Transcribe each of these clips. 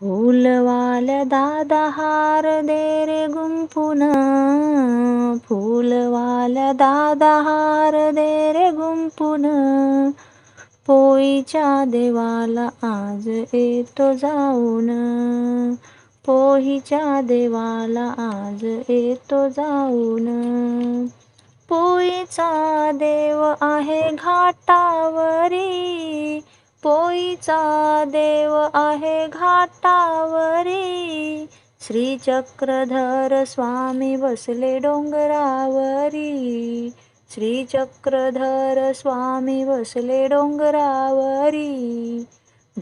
फुलवाल्या दादा हार दे रे गुंफून. फुलवाल्या दादा हार दे रे गुंफून. पोईच्या देवाला आज येतो जाऊन. पोहीच्या देवाला आज येतो जाऊन. पोईचा देव आहे घाटावरी. पोईचा देव आहे घाटावरी. श्री चक्रधर स्वामी बसले डोंगरावरी. श्री चक्रधर स्वामी बसले डोंगरावरी.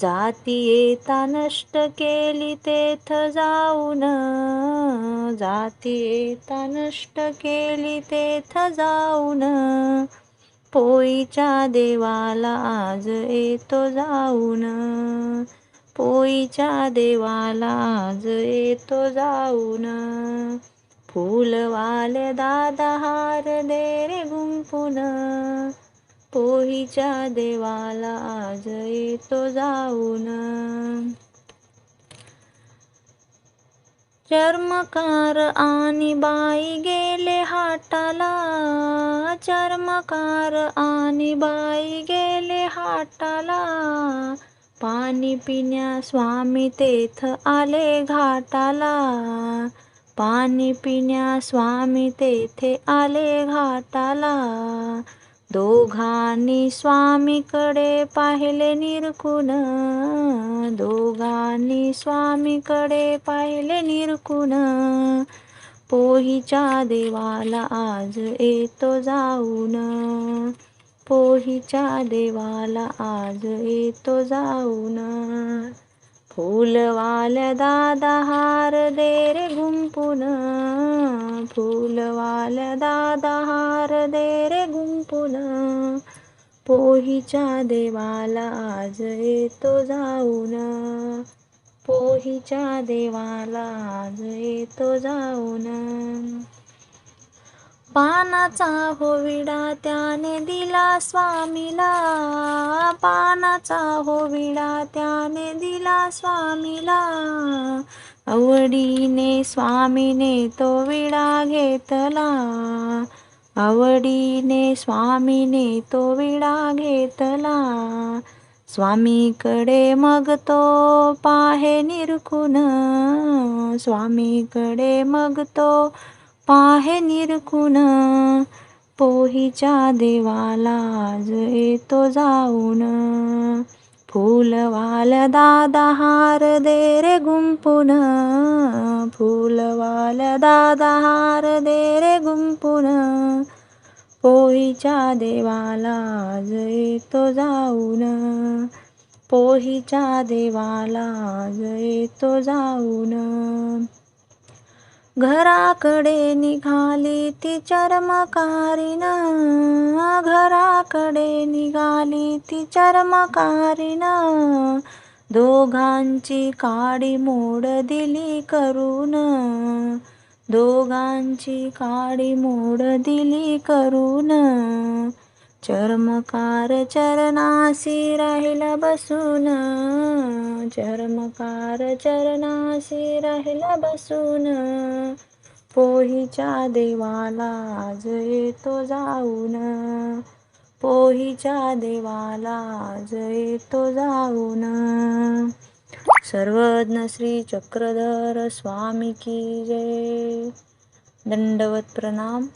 जाती येता नष्ट केली तेथ जाऊन. जाती येता नष्ट केली तेथ जाऊन. पोईच्या देवाला आज येतो जाऊन. पोईच्या देवाला आज येतो जाऊन. फुलवाले दादा हार दे रे गुंपून पोहीच्या देवाला आज येतो जाऊन. चर्मकार आणि बाई गेले हाटाला. चर्मकार आणि बाई गेले हाटाला. पाणी पिण्या स्वामी तेथ आले घाटाला. पाणी पिण्या स्वामी तेथे आले घाटाला. दोघांनी स्वामीकडे पाहिले निरखून. दोघांनी स्वामीकडे पाहिले निरखून. पोहीच्या देवाला आज येतो जाऊन. पोहीच्या देवाला आज येतो जाऊन. फुलवाल दादा हार दे रे गुंपून. फुलवाल दादा हार दे पुन्हा पोहीच्या देवाला आज येतो जाऊन. पोहीच्या देवाला आज येतो जाऊन. पानाचा होविडा त्याने दिला स्वामीला. पानाचा होविडा त्याने दिला स्वामीला. आवडीने स्वामीने तो विडा घेतला. आवडीने स्वामीने तो विडा घेतला. स्वामीकडे मग तो पाहे निरखून. स्वामीकडे मग तो पाहे निरखून. पोहीच्या देवाला आज येतो जाऊन. फुलवाल्या दादा हार दे रे गुंफून फुलवाल्या दादा हार दे रे गुंफून पोहीच्या देवाला आज येतो जाऊन पोहीच्या देवाला आज येतो जाऊन। घराकडे निघाली ती चर्मकारीन घराकडे निघाली ती चर्मकारीन दोघांची काडी मोड दिली करून. दोघांची काडी मोड दिली करून. चर्मकार चरणासी राहिला बसून. चर्मकार चरणाशी राहिला बसून. पोहीच्या देवाला आज येतो जाऊन. पोहीच्या देवाला आज येतो जाऊन. सर्वज्ञ श्री चक्रधर स्वामी की जय. दंडवत प्रणाम.